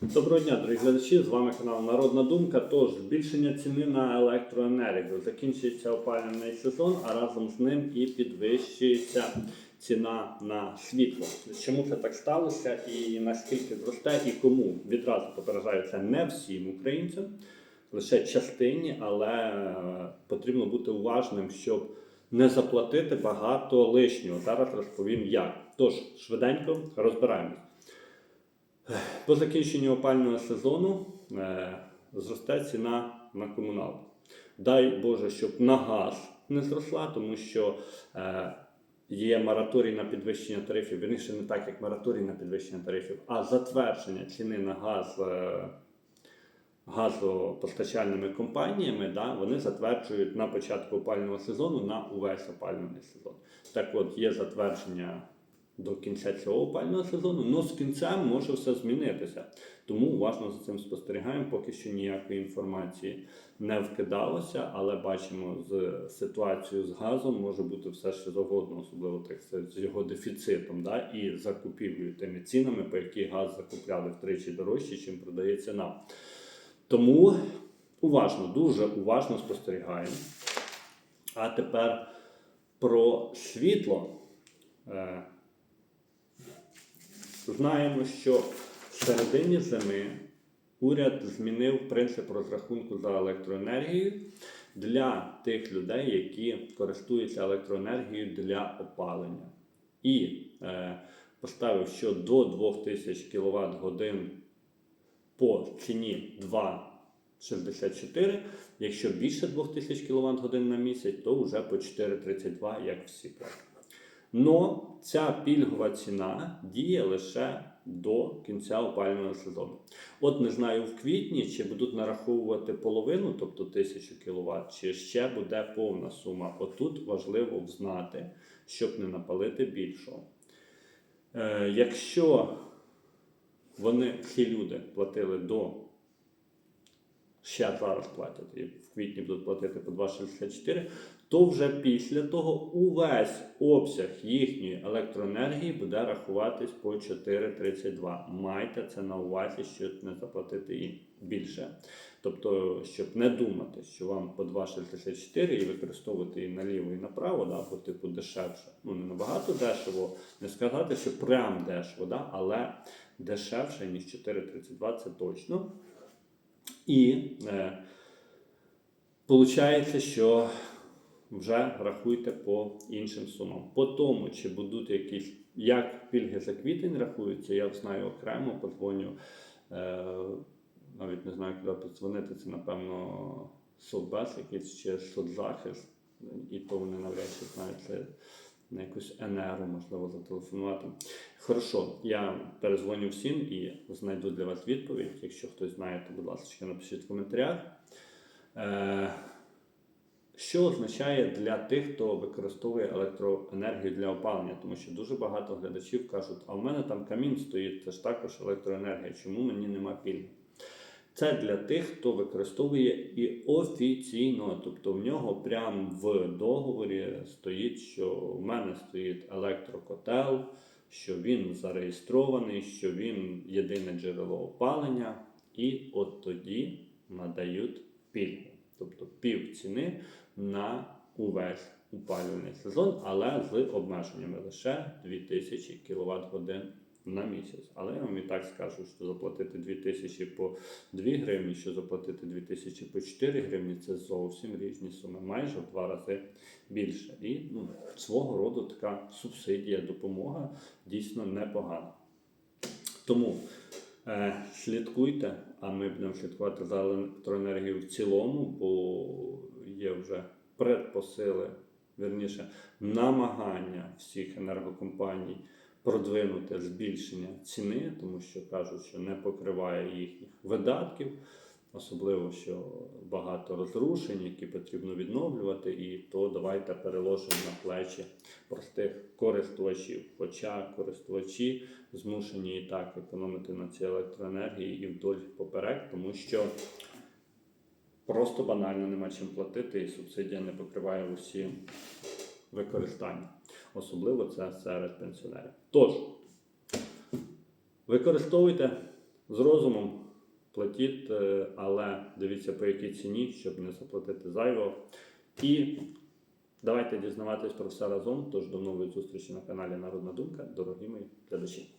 Доброго дня, дорогі глядачі! З вами канал Народна Думка. Тож збільшення ціни на електроенергію. Закінчується опалювальний сезон, а разом з ним і підвищується ціна на світло. Чому це так сталося і наскільки зросте, і кому відразу попереджаю не всім українцям, лише частині, але е, потрібно бути уважним, щоб не заплатити багато лишнього. Зараз розповім як. Тож швиденько розбираємось. По закінченню опального сезону е, зросте ціна на комуналку. Дай Боже, щоб на газ не зросла, тому що е, є мораторій на підвищення тарифів, вірніше не так, як мораторій на підвищення тарифів, а затвердження ціни на газ е, газопостачальними компаніями, да, вони затверджують на початку опального сезону на увесь опалювальний сезон. Так от є затвердження до кінця цього опального сезону, але з кінцем може все змінитися. Тому уважно за цим спостерігаємо. Поки що ніякої інформації не вкидалося, але бачимо з ситуацією з газом може бути все що завгодно, особливо так з його дефіцитом, да, і закупівлею тими цінами, по які газ закупляли втричі дорожче, чим продається нам. Тому уважно, дуже уважно спостерігаємо. А тепер про світло. Знаємо, що в середині зими уряд змінив принцип розрахунку за електроенергію для тих людей, які користуються електроенергією для опалення. І е, поставив, що до 2000 кВт годин по ціні 2,64. Якщо більше 2000 кВт годин на місяць, то вже по 4,32, як всі платять. Но ця пільгова ціна діє лише до кінця опалювального сезону. От не знаю в квітні, чи будуть нараховувати половину, тобто 1000 кВт, чи ще буде повна сума. Отут важливо взнати, щоб не напалити більшого. Е, якщо вони, ці люди платили до ще зараз платять, і в квітні будуть платити по 2,64, то вже після того увесь обсяг їхньої електроенергії буде рахуватись по 4,32. Майте це на увазі, щоб не заплатити і більше. Тобто, щоб не думати, що вам по 2,64 і використовувати і наліво, і направо, да, бо типу дешевше. Ну, не набагато дешево, не сказати, що прям дешево, да, але дешевше, ніж 4,32, це точно. І е, виходить, що вже рахуйте по іншим сумам. По тому, чи будуть якісь, як пільги за квітень рахуються, я знаю окремо, подзвоню, е, навіть не знаю, куди подзвонити, це, напевно, Совбез якийсь чи соцзахист, і то вони навряд чи знають це на якусь енеру, можливо, зателефонувати. Хорошо, я перезвоню всім і знайду для вас відповідь. Якщо хтось знає, то, будь ласка, напишіть в коментарях. Е, що означає для тих, хто використовує електроенергію для опалення? Тому що дуже багато глядачів кажуть, а в мене там камін стоїть, це ж також електроенергія, чому мені нема пільги? Це для тих, хто використовує і офіційно, тобто в нього прямо в договорі стоїть, що в мене стоїть електрокотел, що він зареєстрований, що він єдине джерело опалення, і от тоді надають пільгу. Тобто пів ціни на увесь опалювальний сезон, але з обмеженнями лише 2000 кВт годин на місяць. Але я вам і так скажу, що заплатити 2000 по 2 гривні, що заплатити 2000 по 4 гривні це зовсім різні суми, майже в два рази більше. І ну, свого роду така субсидія, допомога дійсно непогана. Тому е, слідкуйте, а ми будемо слідкувати за електроенергією в цілому, бо є вже предпосили, верніше, намагання всіх енергокомпаній продвинути збільшення ціни, тому що кажуть, що не покриває їхніх видатків, особливо що багато розрушень, які потрібно відновлювати, і то давайте переложимо на плечі простих користувачів. Хоча користувачі змушені і так економити на цій електроенергії і вдоль поперек, тому що просто банально нема чим платити, і субсидія не покриває усі використання. Особливо це серед пенсіонерів. Тож, використовуйте, З розумом платіть, е, але дивіться по якій ціні, щоб не заплатити зайвого. І давайте дізнаватись про все разом. Тож до нової зустрічі на каналі Народна Думка, дорогі мої глядачі.